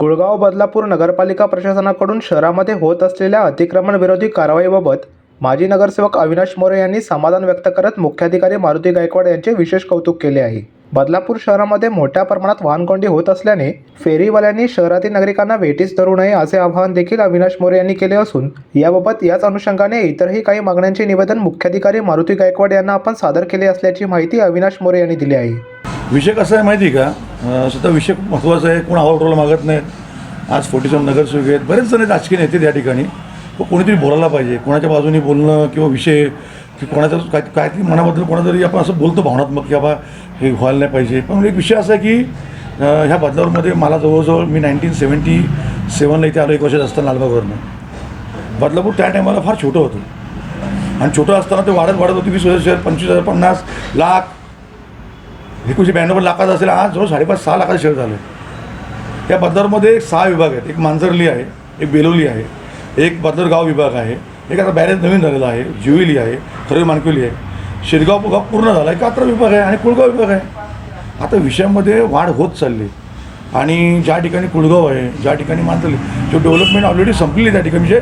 कुळगाव बदलापूर नगरपालिका प्रशासनाकडून शहरामध्ये होत असलेल्या अतिक्रमण विरोधी कारवाईबाबत माजी नगरसेवक अविनाश मोरे यांनी समाधान व्यक्त करत मुख्याधिकारी मारुती गायकवाड यांचे विशेष कौतुक केले आहे. बदलापूर शहरामध्ये मोठ्या प्रमाणात वाहनकोंडी होत असल्याने फेरीवाल्यांनी शहरातील नागरिकांना वेटीस धरू नये असे आवाहन देखील अविनाश मोरे यांनी केले असून याबाबत याच अनुषंगाने इतरही काही मागण्यांचे निवेदन मुख्याधिकारी मारुती गायकवाड यांना आपण सादर केले असल्याची माहिती अविनाश मोरे यांनी दिली आहे. विषय कसा आहे माहिती आहे का? अं, सुद्धा विषय खूप महत्त्वाचा आहे. कोण आवडरोला मागत नाहीत. आज फोर्टी सेवन नगरसेवक आहेत. बरेच जण आहेत राजकीय नेते त्या ठिकाणी. कोणीतरी बोलायला पाहिजे. कोणाच्या बाजूने बोलणं किंवा विषय की कोणाचं काय काहीतरी मनाबद्दल कोणातरी आपण असं बोलतो भावनात्मक की बाबा हे व्हायला नाही पाहिजे. पण एक विषय असा आहे की ह्या बदलावरमध्ये मला जवळजवळ मी नाईन्टीन सेवन्टी सेवनला इथे आलो एक वर्षात असताना लालबागवरनं. बदलापूर त्या टायमाला फार छोटं होतं. आणि छोटं असताना ते वाढत वाढत होती वीस हजार पंचवीस हजार पन्नास लाख. एकोणीशे ब्याण्णव लाखाचं असेल आज जवळ साडेपाच सहा लाखाचं शेअर झालं. या बदलारमध्ये सहा विभाग आहेत. एक मांजरली आहे एक बेलोली आहे एक बदलर गाव विभाग आहे एक आता बॅरेज नवीन झालेला आहे जुईली आहे खरवी मानकुली आहे. शिरगाव विभाग पूर्ण झाला आहे कात्र विभाग आहे आणि कुळगाव विभाग आहे. आता विषयामध्ये वाढ होत चालली. आणि ज्या ठिकाणी कुळगाव आहे ज्या ठिकाणी मानतली जो डेव्हलपमेंट ऑलरेडी संपलेली त्या ठिकाणी म्हणजे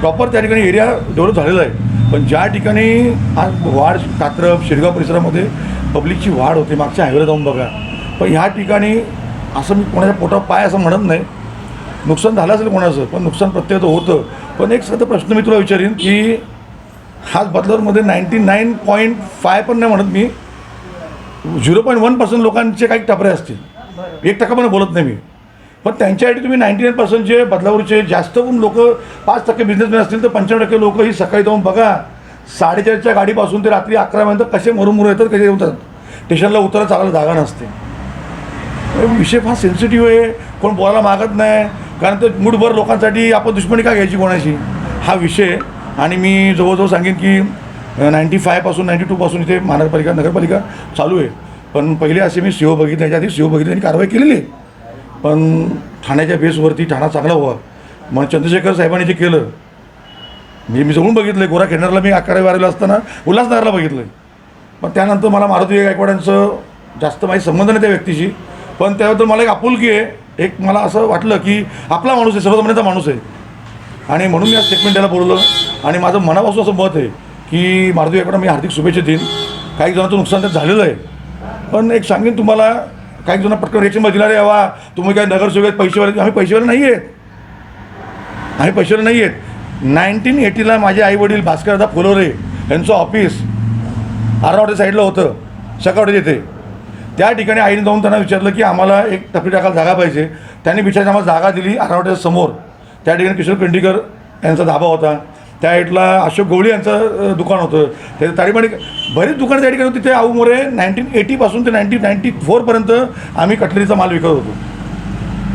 प्रॉपर त्या ठिकाणी एरिया डेव्हलप झालेला आहे. पण ज्या ठिकाणी आज वाढ कात्रप शिरगाव परिसरामध्ये पब्लिकची वाढ होते मागच्या हायवेला जाऊन बघा. पण ह्या ठिकाणी असं मी कोणाच्या पोटावर पाय असं म्हणत नाही. नुकसान झालं असेल कोणाचं पण नुकसान प्रत्येक होतं. पण एक सध्या प्रश्न मी तुला विचारीन की हाच बदलावरमध्ये नाईन्टी नाईन पॉईंट फाय पण नाही म्हणत मी. झिरो पॉईंट वन पर्सेंट लोकांचे काही टपरे असतील. एक टक्का पण बोलत नाही मी. पण त्यांच्यासाठी तुम्ही नाईन्टी नाईन पर्सेंटचे बदलावरचे जास्त पण लोक पाच टक्के बिझनेसमॅन असतील तर पंच्याण्णव टक्के लोक ही सकाळी जाऊन बघा. साडेचारच्या गाडीपासून ते रात्री अकरापर्यंत कसे मरुमुरू येतात कसे येतात स्टेशनला उतरा चालायला जागा नसते. विषय फार सेन्सिटिव्ह आहे. कोण बोलायला मागत नाही. कारण ते मूठभर लोकांसाठी आपण दुश्मनी का घ्यायची कोणाशी? हा विषय आणि मी जवळजवळ सांगेन की नाईन्टी फायपासून नाईन्टी टूपासून इथे महानगरपालिका नगरपालिका चालू आहे. पण पहिले असे मी सीओ बघितले आधी सीओ बघितले आणि कारवाई केलेली आहे. पण ठाण्याच्या बेसवरती ठाणा चांगला व्हावा. मग चंद्रशेखर साहेबांनी जे केलं म्हणजे मी जवळून बघितलं आहे गोरा खेळणारला मी अकरावी बारावीला असताना उल्हासनगरला बघितलं आहे पण त्यानंतर मला मारुती गायकवाडांचं जास्त माझी संबंध नाही त्या व्यक्तीशी. पण त्याबद्दल मला एक आपुलकी आहे. एक मला असं वाटलं की आपला माणूस आहे सर्वसामान्यांचा माणूस आहे. आणि म्हणून मी आज स्टेटमेंट द्यायला बोलवलं आणि माझं मनापासून असं मत आहे की मारुती एकदा मी हार्दिक शुभेच्छा देईन. काही जणांचं नुकसान त्यात झालेलं आहे. पण एक सांगेन तुम्हाला काही जण पटकन रिएक्शन दिला रे यावा तुम्ही काय नगरसेवक पैसेवाले आम्ही पैसेवाले नाही आहेत आम्ही पैसेवाले नाही आहेत नाईन्टीन एटीला माझे आईवडील भास्करदा फुलोरे यांचं ऑफिस आरावटे साईडला होतं सकावडे येथे त्या ठिकाणी आईने जाऊन त्यांना विचारलं की आम्हाला एक टपरी टाकायला जागा पाहिजे. त्यांनी बिचारी आम्हाला जागा दिली आरावड्याच्या समोर. त्या ठिकाणी किशोर पेंडीकर यांचा धाबा होता. त्या साईडला अशोक गवळी यांचं दुकान होतं. त्या तारीमाणी बरीच दुकानं त्या ठिकाणी होती. ते आऊमुळे नाईन्टीन एटीपासून ते नाईन्टीन नाईन्टी फोरपर्यंत आम्ही कटलरीचा माल विकत होतो.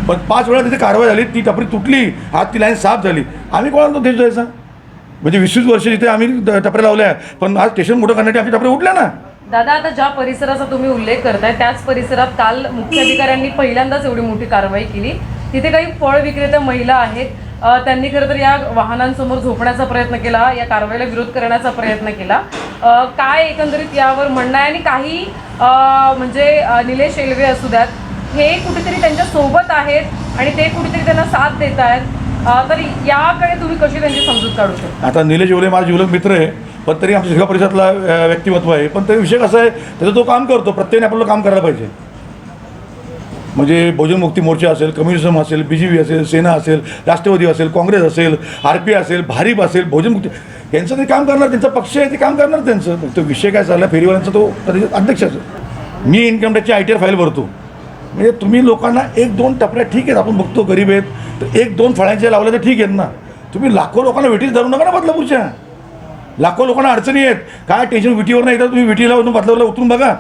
पण पाच वेळा तिथे कारवाई झाली ती टपरी तुटली आज ती लाईन साफ झाली. आम्ही कोणाला देश जायचा? म्हणजे वीस वीस वर्ष तिथे आम्ही टपऱ्या लावल्या पण आज स्टेशन मोठं करण्यासाठी आमची टपऱ्या उठल्या ना. दादा आता ज्या परिसराचा तुम्ही उल्लेख करताय त्याच परिसरात काल मुख्याधिकाऱ्यांनी पहिल्यांदाच एवढी मोठी कारवाई केली. तिथे काही फळ विक्रेत्या महिला आहेत त्यांनी खरं तर या वाहनांसमोर झोपण्याचा प्रयत्न केला या कारवाईला विरोध करण्याचा प्रयत्न केला. काय एकंदरीत यावर म्हणणं आहे आणि काही म्हणजे निलेश एलवे असू द्यात हे कुठेतरी त्यांच्यासोबत आहेत आणि ते कुठेतरी त्यांना साथ देत आहेत. तर याकडे तुम्ही कशी त्यांची समजूत काढू शकता? आता निलेश एवले माझे जीवलग मित्र आहे पण तरी आमच्या जिल्हा परिषदला व्यक्तिमत्व आहे. पण तरी विषय कसा आहे त्याचं तो काम करतो प्रत्येकाने आपल्याला काम करायला पाहिजे. म्हणजे बहुजन मुक्ती मोर्चा असेल कम्युनिझम असेल बी जे पी असेल सेना असेल राष्ट्रवादी असेल काँग्रेस असेल आर पी असेल भारीप असेल बहुजन मुक्ती यांचं ते काम करणार त्यांचा पक्ष आहे ते काम करणार त्यांचं. तो विषय काय चालला फेरीवाल्यांचा तो अध्यक्ष असेल. मी इन्कम टॅक्सची आय टी आर फाईल भरतो. म्हणजे तुम्ही लोकांना एक दोन टपऱ्या ठीक आहेत आपण बघतो गरीब आहेत तर एक दोन फळ्यांच्या लावल्या तर ठीक आहेत ना. तुम्ही लाखो लोकांना वेटीस धरू नका ना बदलापूरच्या. लाखो लोकांना अडचणी आहेत. काय टेन्शन विटीवर नाही येतात तुम्ही विटीला वरून बदलावला उतरून बघा.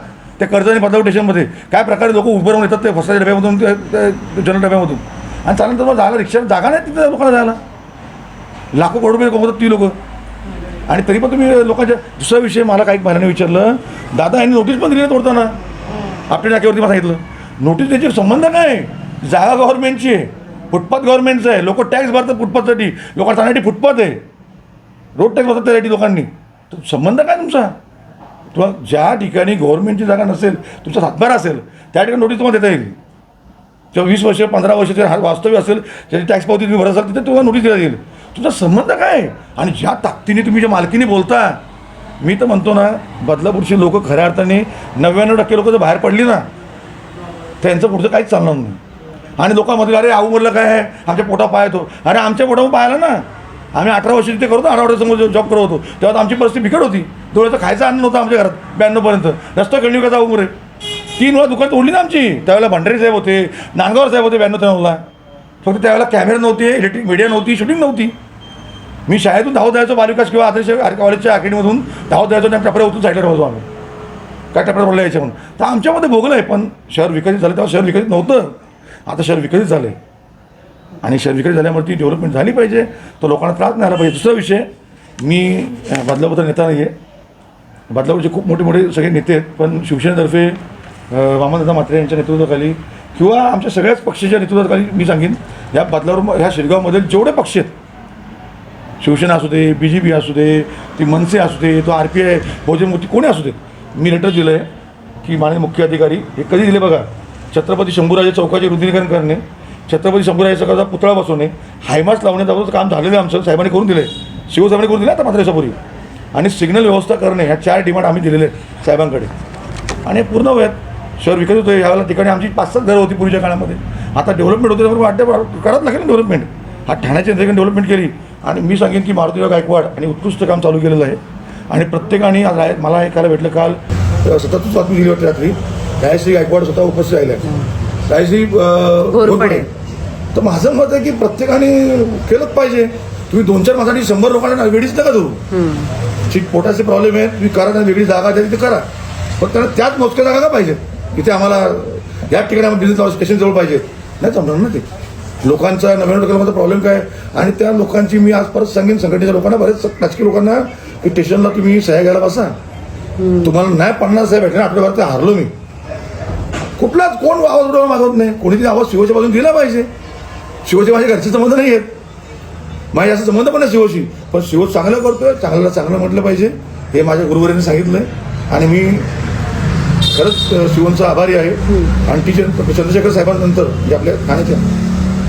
त्या कर्ज आणि बदलाव स्टेशनमध्ये. काय प्रकारे लोक उभं राहून येतात ते फसाच्या डब्यामधून ते- जनरल डब्यामधून. आणि त्यानंतर मग जागा रिक्षा जागा नाही तिथं लोकांना जायला. लाखो करोड रुपये कमवतात ती लोकं. आणि तरी पण तुम्ही लोकांच्या दुसरा विषय मला काही महिन्याने विचारलं. दादा यांनी नोटीस पण दिली ना तोडताना. आपल्या नाक्यावरती मला सांगितलं. नोटीस त्याचे संबंध काय जागा गव्हर्नमेंटची आहे. फुटपाथ गव्हर्नमेंटचं आहे. लोक टॅक्स भरतात फुटपाथसाठी. लोकांना सांगण्यासाठी फुटपाथ आहे. रोड टॅक्स भरतात त्यासाठी लोकांनी. संबंध काय तुमचा? तुम्हाला ज्या ठिकाणी गव्हर्नमेंटची जागा नसेल तुमचा हातभार असेल त्या ठिकाणी नोटीस तुम्हाला देता येईल. किंवा वीस वर्ष पंधरा वर्षाचे हा वास्तव्य असेल ज्याची टॅक्स पावती तुम्ही भरत असाल तिथे तुम्हाला नोटीस दिला जाईल. तुझा संबंध काय? आहे? आणि ज्या ताकदीने तुम्ही ज्या मालकीने बोलता मी तर म्हणतो ना बदलापूरची लोक खऱ्या अर्थाने नव्याण्णव टक्के लोक जर बाहेर पडली ना त्यांचं पुढचं काहीच चालणार नाही. आणि लोकांमध्ये अरे आऊ म्हणलं काय आहे? आमच्या पोटा पाय येतो हो. अरे आमच्या पोटावर पाहायला ना. आम्ही अठरा वर्ष तिथे करतो अठरा जॉब करत होतो. तेव्हा आमची परिस्थिती बिकट होती. डोळ्याचं खायचं अन्न नव्हतं आमच्या घरात ब्याण्णवपर्यंत. रस्ता खेळली का जाऊ मुरे तीन वेळा दुकान तोडली ना आमची. त्यावेळेला भंडारी साहेब होते नांदगाव साहेब होते ब्याण्णव त्र्याण्णवला फक्त त्यावेळेला कॅमेरा नव्हते इलेक्ट्रिक मीडिया नव्हती शूटिंग नव्हती. मी शाळेतून धावत जायचो बालिकास किंवा आदर्श आर- कॉलेजच्या अकॅडमीमधून धावत जायचो आणि टपऱ्या उतरून साईडला राहतो आम्ही काय टपऱ्या पडला यायच्या म्हणून तर आमच्यामध्ये भोगलं आहे पण शहर विकसित झालं तेव्हा शहर विकसित नव्हतं. आता शहर विकसित झालं आहे आणि शहर विकसित झाल्यामुळे ती डेव्हलपमेंट झाली पाहिजे. तो लोकांना त्रास नाही आला पाहिजे. दुसरा विषय मी बदलापूरचा नेता नाही आहे बदलापूरचे खूप मोठे मोठे सगळे नेते आहेत पण शिवसेनेतर्फे वामनदादा म्हात्रे यांच्या नेतृत्वाखाली किंवा आमच्या सगळ्याच पक्षाच्या नेतृत्वाखाली मी सांगेन ह्या बदलावर ह्या शिरगावमध्ये जेवढे पक्ष आहेत शिवसेना असू दे बी जे पी असू दे ती मनसे असू दे तो आर पी आय बहुजन मुक्ती कोणी असू दे मी लेटर दिलं आहे की माननीय मुख्य अधिकारी हे कधी दिले बघा छत्रपती शंभूराजे चौकाचे रुंदीकरण करणे छत्रपती शंभूराजे सकाळचा पुतळा बसवणे हायमास लावण्याचं काम झालेलं आमचं साहेबांनी करून दिले शिवसाहेबांनी करून दिले आता मात्र दिवसापूर्वी आणि सिग्नल व्यवस्था करणे ह्या चार डिमांड आम्ही दिलेले आहेत साहेबांकडे. आणि पूर्ण वयात शहर विकत होतं यावेळेला ठिकाणी आमची पाच सात घरं होती पूर्वीच्या काळामध्ये. आता डेव्हलपमेंट होते त्यामुळे वाटतं करावं लागेल ना डेव्हलपमेंट हा ठाण्याच्या ठिकाणी डेव्हलपमेंट केली. आणि मी सांगेन की मारुतीराव गायकवाड आणि उत्कृष्ट काम चालू केलेलं आहे. आणि प्रत्येकाने आज मला ऐकायला भेटलं काल. सततच बातमी दिली होती रात्री. रायश्री गायकवाड स्वतः उपस्थित राहिल्या. रायश्री अ, घोरपडे तर माझं मत आहे की प्रत्येकाने केलंच पाहिजे. तुम्ही दोन चार माणसांनी शंभर लोकांना वेळीच नका देऊ ठीक पोटाचे प्रॉब्लेम आहेत तुम्ही करा त्यांना वेगळी जागा द्या तिथे करा. पण त्यांना त्याच मोजक्या जागा का पाहिजे इथे आम्हाला या ठिकाणी बिझनेस स्टेशन जवळ पाहिजे नाही जमणार ना ते. लोकांचा नव्याण्णव टक्के प्रॉब्लेम काय? आणि त्या लोकांची मी आज परत सांगेन संघटनेच्या लोकांना बरेच राजकीय लोकांना की स्टेशनला तुम्ही सह्या घ्यायला बसा. तुम्हाला नाही पन्नास साहेब भेटणार आठवड्याभर ते हारलो मी. कुठलाच कोण आवाज उठवला मागवत नाही. कोणीतरी आवाज शिवच्या बाजून दिला पाहिजे. शिवचे माझे घरचे संबंध नाही आहेत माझे असं संबंध पण नाही शिवशी. पण शिव चांगलं करतोय चांगल्याला चांगलं म्हटलं पाहिजे. हे माझ्या गुरुवारीने सांगितलंय. आणि मी खरंच शिवनचा आभारी आहे. आणि टीचर चंद्रशेखर साहेबांनंतर जे आपल्या ठाण्याच्या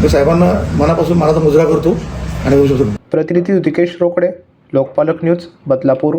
मी साहेबांना मनापासून मनाचा मुजरा करतो. आणि प्रतिनिधी ऋतिकेश रोकडे लोकपालक न्यूज बदलापूर.